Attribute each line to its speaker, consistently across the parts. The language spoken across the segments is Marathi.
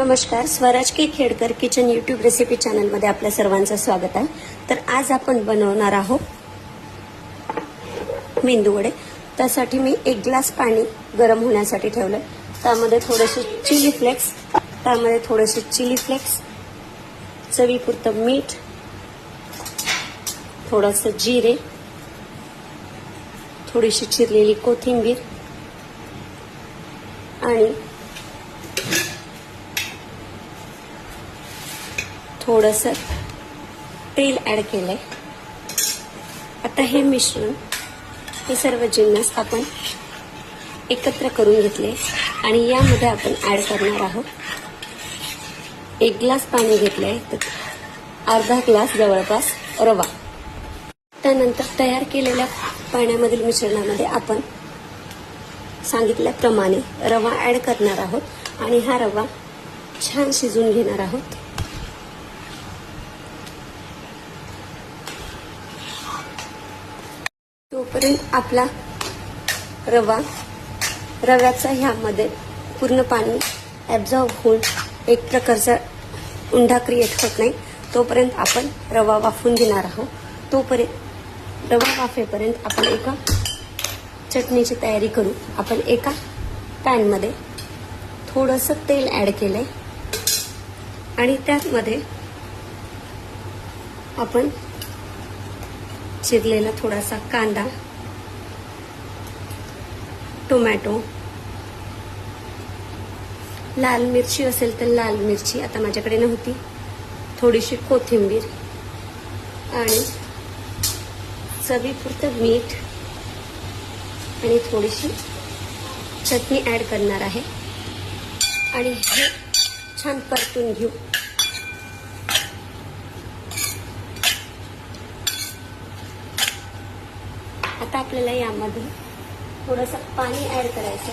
Speaker 1: नमस्कार. Swaraj K Khedkar kitchen YouTube recipe चॅनलमध्ये आपल्या सर्वांचं स्वागत आहे. तर आज आपण बनवणार आहोत मेंदू वडे. त्यासाठी मी एक ग्लास पाणी गरम होण्यासाठी ठेवलं त्यामध्ये थोडेसे चिली फ्लेक्स त्यामध्ये थोडेसे चिली फ्लेक्स चवीपुरतं मीठ थोडंसं जिरे थोडीशी चिरलेली कोथिंबीर आणि थोडंसं तेल ॲड केलंय. आता हे मिश्रण हे सर्व जिन्नस आपण एकत्र करून घेतले आणि यामध्ये आपण ॲड करणार आहोत. एक ग्लास पाणी घेतलंय तर अर्धा ग्लास जवळपास रवा. त्यानंतर तयार केलेल्या पाण्यामधील मिश्रणामध्ये आपण सांगितल्याप्रमाणे रवा ॲड करणार आहोत आणि हा रवा छान शिजून घेणार आहोत. तोपर्यंत आपला रवा रव्याचा ह्यामध्ये पूर्ण पाणी ॲब्झॉर्ब होऊन एक प्रकारचा उंडा क्रिएट होत नाही तोपर्यंत आपण रवा वाफून घेणार आहोत. तोपर्यंत रवा वाफेपर्यंत आपण एका चटणीची तयारी करू. आपण एका पॅनमध्ये थोडंसं तेल ॲड केलं आहे आणि त्यामध्ये आपण चिरलेला थोडासा कांदा टोमॅटो. लाल मिरची असेल तर लाल मिरची आता माझ्याकडे नव्हती. थोडीशी कोथिंबीर आणि चवीपुरतं मीठ आणि थोडीशी चटणी ॲड करणार आहे. आणि हे छान परतून घेऊ. आता आपल्याला यामध्ये थोडंसं पाणी ॲड करायचं.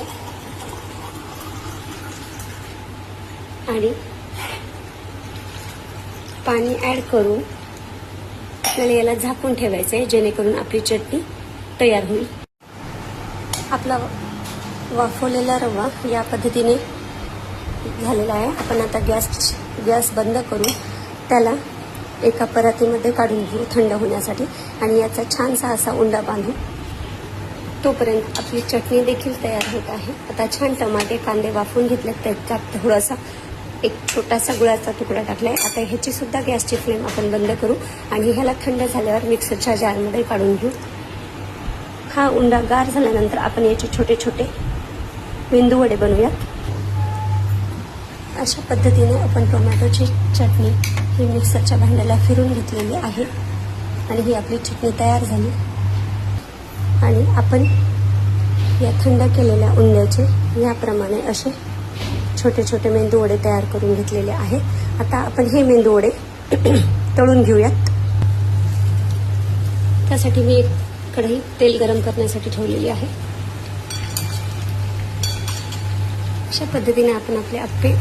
Speaker 1: आहे आणि पाणी ॲड करून आपल्याला याला झाकून ठेवायचं आहे जेणेकरून आपली चटणी तयार होईल. आपला वाफवलेला रवा या पद्धतीने झालेला आहे. आपण आता गॅस गॅस बंद करून त्याला एका परातीमध्ये काढून घेऊ थंड होण्यासाठी. आणि याचा छानसा असा उंडा बांधू तोपर्यंत आपली चटणी देखील तयार होत आहे. आता छान टमाटे कांदे वाफून घेतले त्याच्यात थोडासा एक छोटासा गुळाचा तुकडा टाकलाय. आता ह्याची सुद्धा गॅसची फ्लेम आपण बंद करू आणि ह्याला थंड झाल्यावर मिक्सरच्या जारमध्ये काढून घेऊ. हा उंडा गार झाल्यानंतर आपण याचे छोटे छोटे मेंदू वडे बनवूयात. अशा पद्धतीने आपण टोमॅटोची चटणी ही मिक्सरच्या भांड्याला फिरून घेतलेली आहे. आणि ही आपली चटणी तयार झाली. आणि आपण या थंड केलेल्या उंड्याचे याप्रमाणे असे छोटे छोटे मेंदू वडे तयार करून घेतलेले आहेत. आता आपण हे मेंदू वडे तळून घेऊयात. त्यासाठी मी एक कढई तेल गरम करण्यासाठी ठेवलेली आहे. अशा पद्धतीने आपण आपले आप्पे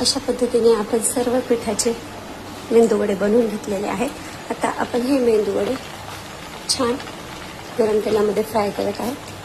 Speaker 1: अशा पद्धतीने आपण सर्व पिठाचे मेंदू वडे बनवून घेतलेले आहेत. आता आपण हे मेंदू वडे छान. गरम तेलामध्ये फ्राय करत आहोत.